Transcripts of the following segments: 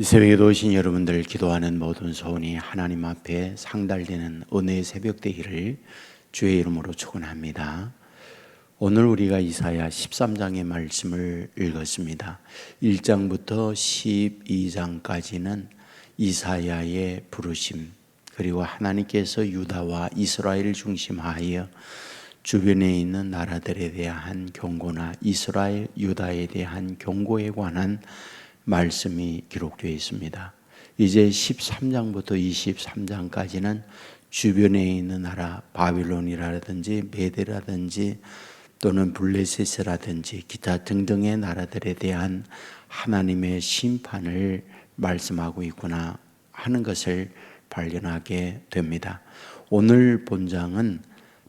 이 새벽에 오신 여러분들 기도하는 모든 소원이 하나님 앞에 상달되는 은혜의 새벽 되기를 주의 이름으로 축원합니다. 오늘 우리가 이사야 13장의 말씀을 읽었습니다. 1장부터 12장까지는 이사야의 부르심 그리고 하나님께서 유다와 이스라엘을 중심하여 주변에 있는 나라들에 대한 경고나 이스라엘, 유다에 대한 경고에 관한 말씀이 기록되어 있습니다. 이제 13장부터 23장까지는 주변에 있는 나라 바빌론이라든지 메데라든지 또는 블레셋이라든지 기타 등등의 나라들에 대한 하나님의 심판을 말씀하고 있구나 하는 것을 발견하게 됩니다. 오늘 본장은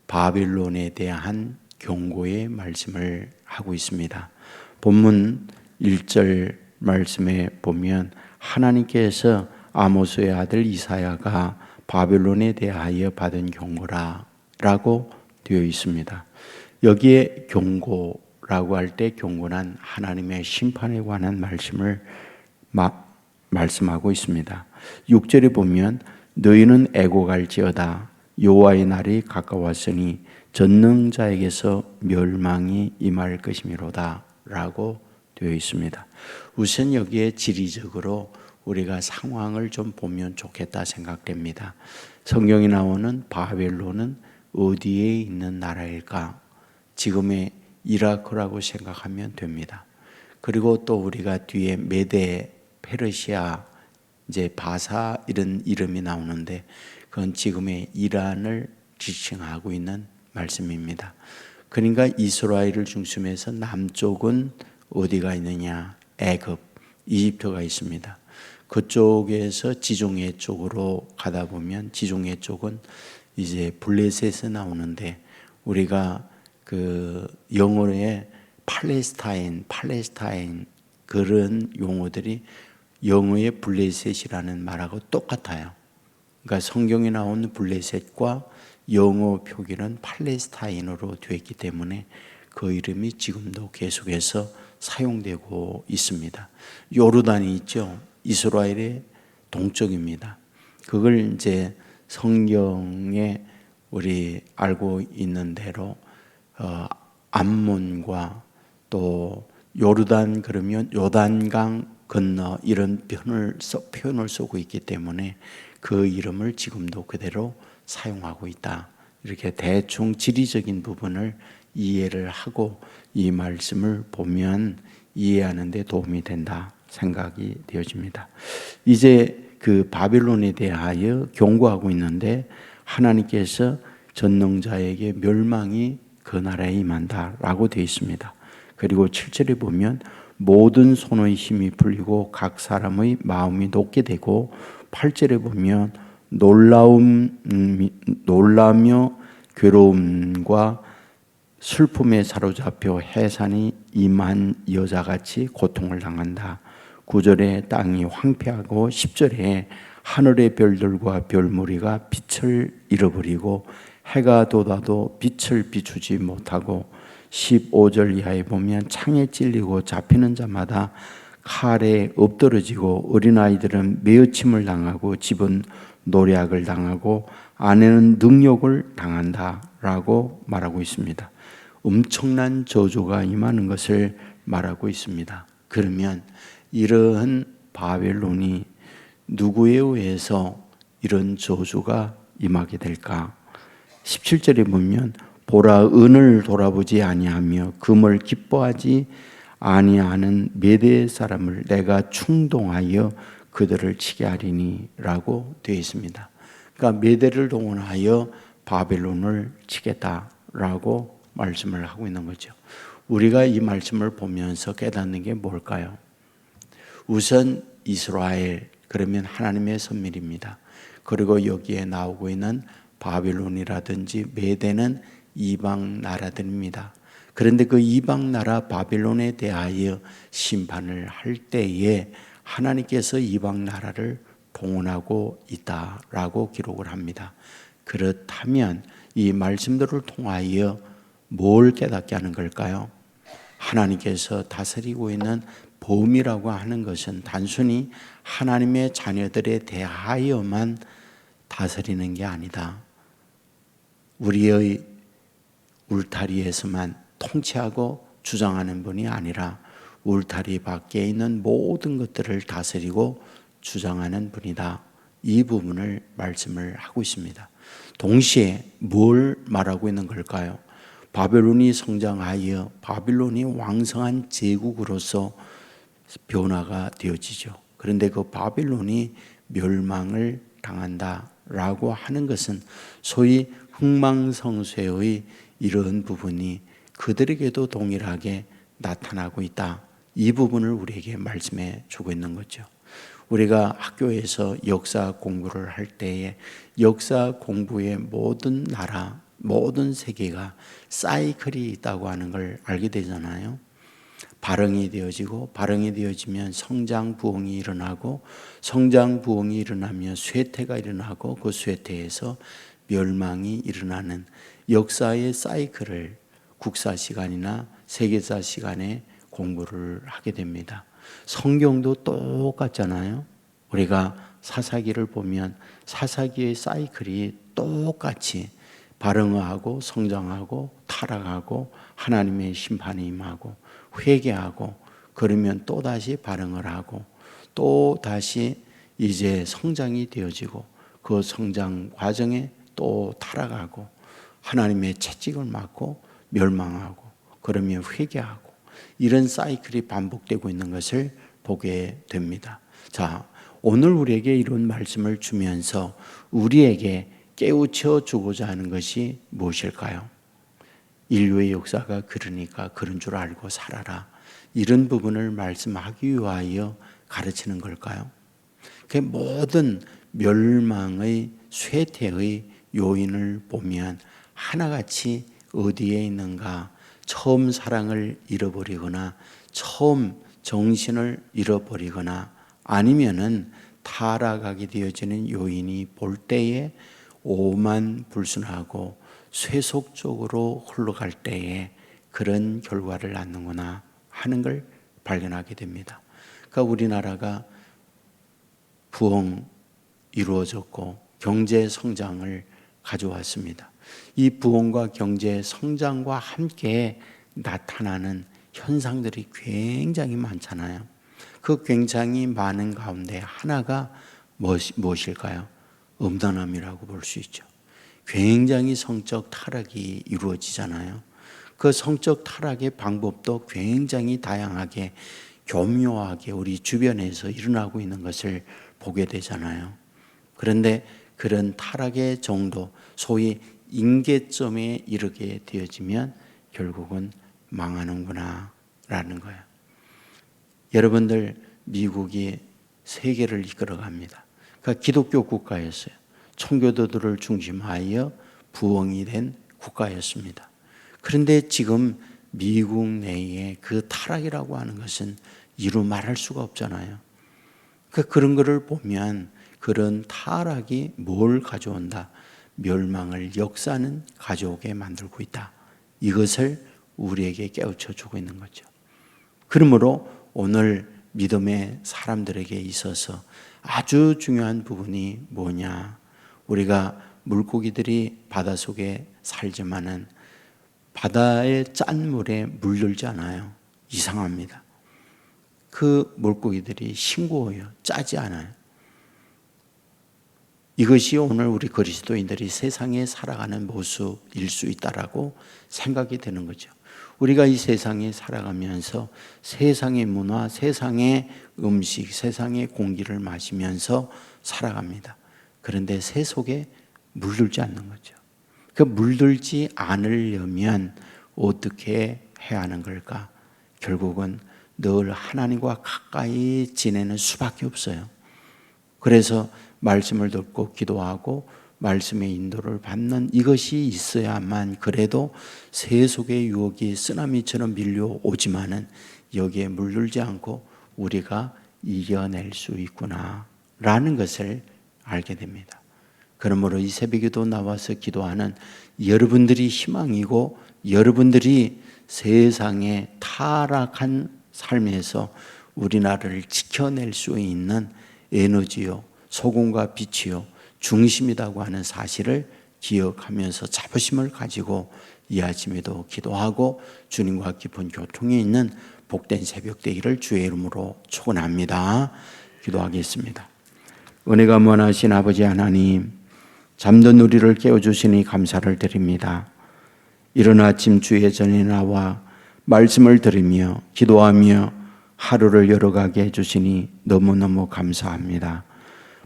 바빌론에 대한 경고의 말씀을 하고 있습니다. 본문 1절 말씀에 보면 하나님께서 아모스의 아들 이사야가 바빌론에 대하여 받은 경고라라고 되어 있습니다. 여기에 경고라고 할 때 경고는 하나님의 심판에 관한 말씀을 마, 말씀하고 있습니다. 6절에 보면 너희는 애고갈지어다 여호와의 날이 가까웠으니 전능자에게서 멸망이 임할 것이미로다라고 되어 있습니다. 우선 여기에 지리적으로 우리가 상황을 좀 보면 좋겠다 생각됩니다. 성경이 나오는 바벨론은 어디에 있는 나라일까? 지금의 이라크라고 생각하면 됩니다. 그리고 또 우리가 뒤에 메데, 페르시아, 이제 바사 이런 이름이 나오는데 그건 지금의 이란을 지칭하고 있는 말씀입니다. 그러니까 이스라엘을 중심해서 남쪽은 어디가 있느냐? 애굽, 이집트가 있습니다. 그쪽에서 지중해 쪽으로 가다 보면 지중해 쪽은 이제 블레셋에 나오는데 우리가 그 영어에 팔레스타인, 팔레스타인 그런 용어들이 영어의 블레셋이라는 말하고 똑같아요. 그러니까 성경에 나오는 블레셋과 영어 표기는 팔레스타인으로 되어 있기 때문에 그 이름이 지금도 계속해서 사용되고 있습니다. 요르단이 있죠. 이스라엘의 동쪽입니다. 그걸 이제 성경에 우리 알고 있는 대로 어, 암몬과 또 요르단 그러면 요단강 건너 이런 표현을, 표현을 쓰고 있기 때문에 그 이름을 지금도 그대로 사용하고 있다. 이렇게 대충 지리적인 부분을 이해를 하고 이 말씀을 보면 이해하는 데 도움이 된다 생각이 되어집니다. 이제 그 바빌론에 대하여 경고하고 있는데 하나님께서 전능자에게 멸망이 그 나라에 임한다라고 되어 있습니다. 그리고 7절에 보면 모든 손의 힘이 풀리고 각 사람의 마음이 높게 되고 8절에 보면 놀라움 음, 놀라며 괴로움과 슬픔에 사로잡혀 해산이 임한 여자같이 고통을 당한다. 9절에 땅이 황폐하고 10절에 하늘의 별들과 별무리가 빛을 잃어버리고 해가 돋아도 빛을 비추지 못하고 15절 이하에 보면 창에 찔리고 잡히는 자마다 칼에 엎드러지고 어린아이들은 매어침을 당하고 집은 노략을 당하고 아내는 능욕을 당한다 라고 말하고 있습니다. 엄청난 저주가 임하는 것을 말하고 있습니다. 그러면 이러한 바벨론이 누구에 의해서 이런 저주가 임하게 될까? 17절에 보면 보라 은을 돌아보지 아니하며 금을 기뻐하지 아니하는 메대 사람을 내가 충동하여 그들을 치게 하리니라고 되어 있습니다. 그러니까 메대를 동원하여 바벨론을 치겠다라고 말씀을 하고 있는 거죠. 우리가 이 말씀을 보면서 깨닫는 게 뭘까요? 우선 이스라엘 그러면 하나님의 선밀입니다. 그리고 여기에 나오고 있는 바빌론이라든지 메대는 이방 나라들입니다. 그런데 그 이방 나라 바빌론에 대하여 심판을 할 때에 하나님께서 이방 나라를 봉헌하고 있다라고 기록을 합니다. 그렇다면 이 말씀들을 통하여 뭘 깨닫게 하는 걸까요? 하나님께서 다스리고 있는 보험이라고 하는 것은 단순히 하나님의 자녀들에 대하여만 다스리는 게 아니다. 우리의 울타리에서만 통치하고 주장하는 분이 아니라 울타리 밖에 있는 모든 것들을 다스리고 주장하는 분이다. 이 부분을 말씀을 하고 있습니다. 동시에 뭘 말하고 있는 걸까요? 바벨론이 성장하여 바빌론이 왕성한 제국으로서 변화가 되어지죠. 그런데 그 바빌론이 멸망을 당한다라고 하는 것은 소위 흥망성쇠의 이런 부분이 그들에게도 동일하게 나타나고 있다. 이 부분을 우리에게 말씀해 주고 있는 거죠. 우리가 학교에서 역사 공부를 할 때에 역사 공부의 모든 나라, 모든 세계가 사이클이 있다고 하는 걸 알게 되잖아요. 발흥이 되어지고 발흥이 되어지면 성장 부흥이 일어나고 성장 부흥이 일어나면 쇠퇴가 일어나고 그 쇠퇴에서 멸망이 일어나는 역사의 사이클을 국사 시간이나 세계사 시간에 공부를 하게 됩니다. 성경도 똑같잖아요. 우리가 사사기를 보면 사사기의 사이클이 똑같이 발흥하고 성장하고 타락하고 하나님의 심판이 임하고 회개하고 그러면 또 다시 발흥을 하고 또 다시 이제 성장이 되어지고 그 성장 과정에 또 타락하고 하나님의 채찍을 맞고 멸망하고 그러면 회개하고 이런 사이클이 반복되고 있는 것을 보게 됩니다. 자, 오늘 우리에게 이런 말씀을 주면서 우리에게 깨우쳐 주고자 하는 것이 무엇일까요? 인류의 역사가 그러니까 그런 줄 알고 살아라. 이런 부분을 말씀하기 위하여 가르치는 걸까요? 그 모든 멸망의 쇠퇴의 요인을 보면 하나같이 어디에 있는가? 처음 사랑을 잃어버리거나 처음 정신을 잃어버리거나 아니면은 타락하게 되어지는 요인이 볼 때에 오만 불순하고 쇠속적으로 흘러갈 때에 그런 결과를 낳는구나 하는 걸 발견하게 됩니다. 그러니까 우리나라가 부흥 이루어졌고 경제 성장을 가져왔습니다. 이 부흥과 경제 성장과 함께 나타나는 현상들이 굉장히 많잖아요. 그 굉장히 많은 가운데 하나가 무엇일까요? 음란함이라고 볼 수 있죠. 굉장히 성적 타락이 이루어지잖아요. 그 성적 타락의 방법도 굉장히 다양하게 교묘하게 우리 주변에서 일어나고 있는 것을 보게 되잖아요. 그런데 그런 타락의 정도, 소위 인계점에 이르게 되어지면 결국은 망하는구나 라는 거예요. 여러분들 미국이 세계를 이끌어 갑니다. 그러니까 기독교 국가였어요. 청교도들을 중심하여 부흥이 된 국가였습니다. 그런데 지금 미국 내에 그 타락이라고 하는 것은 이루 말할 수가 없잖아요. 그 그런 것을 보면 그런 타락이 뭘 가져온다? 멸망을 역사는 가져오게 만들고 있다. 이것을 우리에게 깨우쳐 주고 있는 거죠. 그러므로 오늘 믿음의 사람들에게 있어서 아주 중요한 부분이 뭐냐? 우리가 물고기들이 바다 속에 살지만은 바다의 짠 물에 물들지 않아요. 이상합니다. 그 물고기들이 싱거워요. 짜지 않아요. 이것이 오늘 우리 그리스도인들이 세상에 살아가는 모습일 수 있다라고 생각이 되는 거죠. 우리가 이 세상에 살아가면서 세상의 문화, 세상의 음식, 세상의 공기를 마시면서 살아갑니다. 그런데 새 속에 물들지 않는 거죠. 그 물들지 않으려면 어떻게 해야 하는 걸까? 결국은 늘 하나님과 가까이 지내는 수밖에 없어요. 그래서 말씀을 듣고 기도하고 말씀의 인도를 받는 이것이 있어야만 그래도 세속의 유혹이 쓰나미처럼 밀려오지만은 여기에 물들지 않고 우리가 이겨낼 수 있구나라는 것을 알게 됩니다. 그러므로 이 새벽에도 나와서 기도하는 여러분들이 희망이고 여러분들이 세상에 타락한 삶에서 우리나라를 지켜낼 수 있는 에너지요, 소금과 빛이요, 중심이라고 하는 사실을 기억하면서 자부심을 가지고 이 아침에도 기도하고 주님과 깊은 교통에 있는 복된 새벽 되기를 주의 이름으로 축원합니다. 기도하겠습니다. 은혜가 원하신 아버지 하나님, 잠든 우리를 깨워주시니 감사를 드립니다. 이른 아침 주의 전에 나와 말씀을 들으며 기도하며 하루를 열어가게 해주시니 너무너무 감사합니다.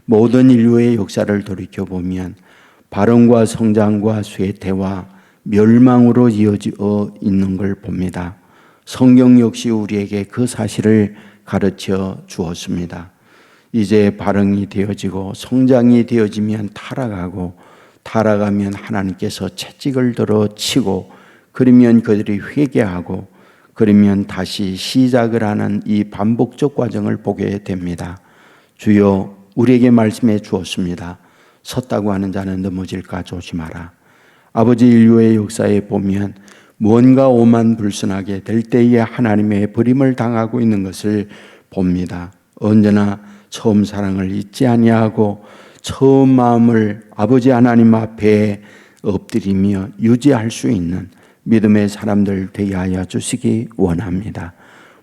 모든 인류의 역사를 돌이켜 보면 발언과 성장과 쇠퇴와 멸망으로 이어져 있는 걸 봅니다. 성경 역시 우리에게 그 사실을 가르쳐 주었습니다. 이제 발흥이 되어지고 성장이 되어지면 타락하고 타락하면 하나님께서 채찍을 들어 치고 그러면 그들이 회개하고 그러면 다시 시작을 하는 이 반복적 과정을 보게 됩니다. 주여 우리에게 말씀해 주었습니다. 섰다고 하는 자는 넘어질까 조심하라. 아버지 인류의 역사에 보면 무언가 오만 불순하게 될 때에 하나님의 버림을 당하고 있는 것을 봅니다. 언제나 처음 사랑을 잊지 아니하고 처음 마음을 아버지 하나님 앞에 엎드리며 유지할 수 있는 믿음의 사람들 되게 하여 주시기 원합니다.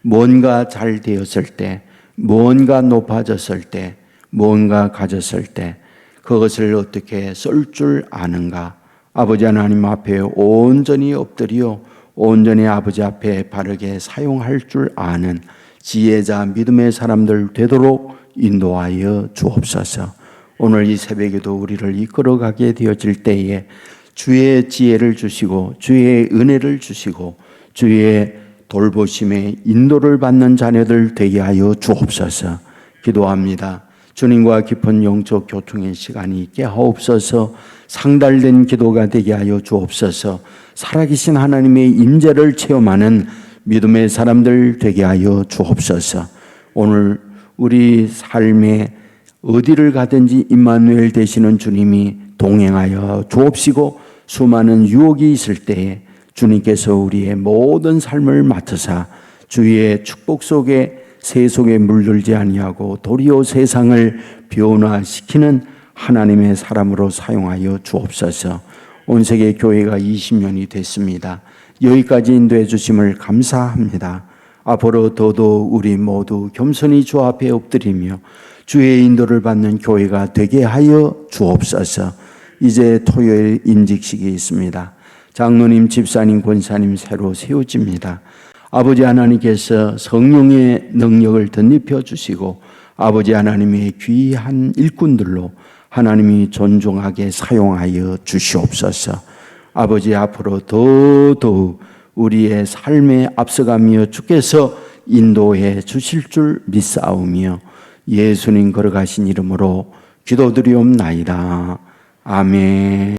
뭔가 잘 되었을 때, 뭔가 높아졌을 때, 뭔가 가졌을 때 그것을 어떻게 쓸 줄 아는가? 아버지 하나님 앞에 온전히 엎드려 온전히 아버지 앞에 바르게 사용할 줄 아는 지혜자 믿음의 사람들 되도록 인도하여 주옵소서. 오늘 이 새벽에도 우리를 이끌어가게 되어질 때에 주의 지혜를 주시고 주의 은혜를 주시고 주의 돌보심에 인도를 받는 자녀들 되게 하여 주옵소서. 기도합니다. 주님과 깊은 영적 교통의 시간이 있게 하옵소서. 상달된 기도가 되게 하여 주옵소서. 살아계신 하나님의 임재를 체험하는 믿음의 사람들 되게 하여 주옵소서. 오늘 우리 삶에 어디를 가든지 임마누엘 되시는 주님이 동행하여 주옵시고 수많은 유혹이 있을 때에 주님께서 우리의 모든 삶을 맡으사 주의 축복 속에 세속에 물들지 아니하고 도리어 세상을 변화시키는 하나님의 사람으로 사용하여 주옵소서. 온 세계 교회가 20년이 됐습니다. 여기까지 인도해 주심을 감사합니다. 앞으로 더더욱 우리 모두 겸손히 주 앞에 엎드리며 주의 인도를 받는 교회가 되게 하여 주옵소서. 이제 토요일 임직식이 있습니다. 장로님, 집사님, 권사님 새로 세워집니다. 아버지 하나님께서 성령의 능력을 덧입혀 주시고 아버지 하나님의 귀한 일꾼들로 하나님이 존중하게 사용하여 주시옵소서. 아버지 앞으로 더더욱 우리의 삶에 앞서가며 주께서 인도해 주실 줄 믿사오며 예수님 걸어가신 이름으로 기도드리옵나이다. 아멘.